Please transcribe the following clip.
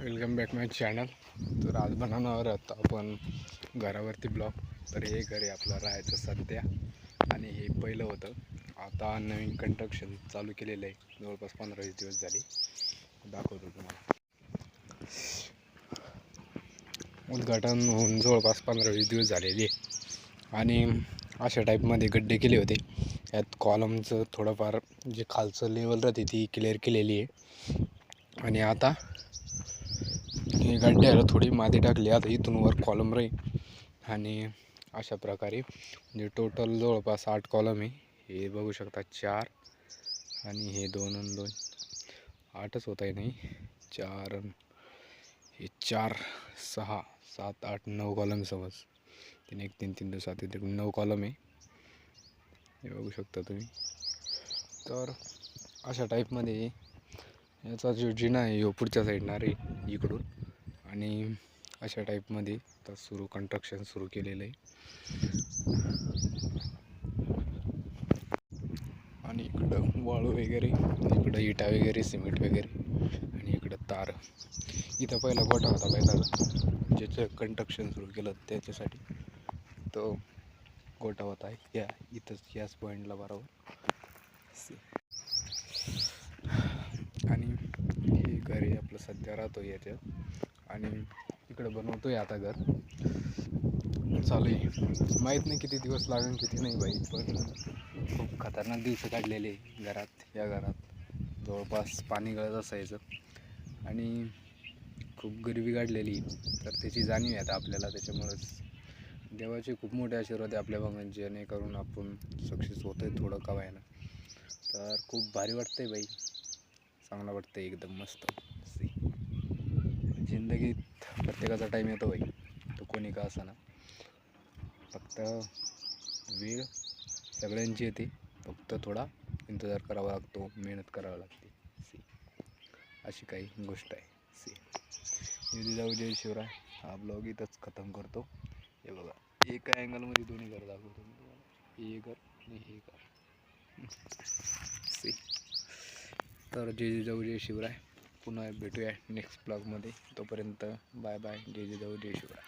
Welcome back माय channel तर आज बनवणार आहोत आपण घरावरती ब्लॉग तर हे घर आहे आपलं राहायचं सध्या. आणि हे पहिलं होतं. आता नवीन कंस्ट्रक्शन चालू केलेलं आहे. जवळपास पंधरा वीस दिवस झाले. दाखवतो तुम्हाला. उद्घाटन होऊन जवळपास पंधरा वीस दिवस झालेले. आणि अशा टाईपमध्ये गड्डे केले होते. यात कॉलमचं थोडंफार जे खालचं लेवल राहते ती क्लिअर केलेली आहे. आणि आता हे गड्ड्याला थोडी माती टाकली. आता इथून वर कॉलम राहील. आणि अशा प्रकारे म्हणजे टोटल जवळपास आठ कॉलम आहे. हे बघू शकता चार आणि हे दोन आणि दोन. आठच होत आहे नाही. चार हे चार सहा सात आठ नऊ कॉलम समज. तीन एक तीन तीन दोन सात एक नऊ कॉलम आहे. हे बघू शकता तुम्ही. तर अशा टाईपमध्ये याचा जो जिना आहे ह्यो पुढच्या साईडनं रे इकडून. आणि अशा टाईपमध्ये तर सुरू कन्स्ट्रक्शन सुरू केलेलं आहे. आणि इकडं वाळू वगैरे इकडं इटा वगैरे सिमेंट वगैरे आणि इकडं तार. इथं पहिला गोठा होता पहिला ज्याचं कन्स्ट्रक्शन सुरू केलं त्याच्यासाठी. तो गोठा होता या इथंच याच पॉईंटला बरोबर. आणि हे घर आपलं सध्या राहतो याच्या आणि इकडं बनवतोय आता घर. चालू आहे. माहीत नाही किती दिवस लागेल किती नाही बाई पण खूप खतरनाक दिवस काढलेले घरात या घरात. जवळपास पाणी गळत असायचं. आणि खूप गरिबी काढलेली. तर त्याची जाणीव आहे आता आपल्याला त्याच्यामुळंच. देवाचे खूप मोठे आशीर्वाद आहे आपल्या भागात जेणेकरून आपण सक्सेस होतो आहे थोडं का व्हायला. तर खूप भारी वाटतंय बाई. चांगलं वाटतं एकदम मस्त. जिंदगीत प्रत्येकाचा टाईम येतो भाई तो कोणी का असा ना फक्त वेळ सगळ्यांची येते. फक्त थोडा इंतजार करावा लागतो. मेहनत करावी लागते. सी अशी काही गोष्ट आहे. सी दिदी जाऊ जय शिवराय. हा ब्लॉग इथंच खतम करतो. हे बघा. एका अँगलमध्ये दोन्ही घर दाखवतो मी तुम्हाला. हे घर आणि हे घर. सी तर जय जय जाऊ जय शिवराय. पुन्हा भेटूया नेक्स्ट ब्लॉगमध्ये तोपर्यंत बाय बाय. जय जय जाऊ जय शिवराय.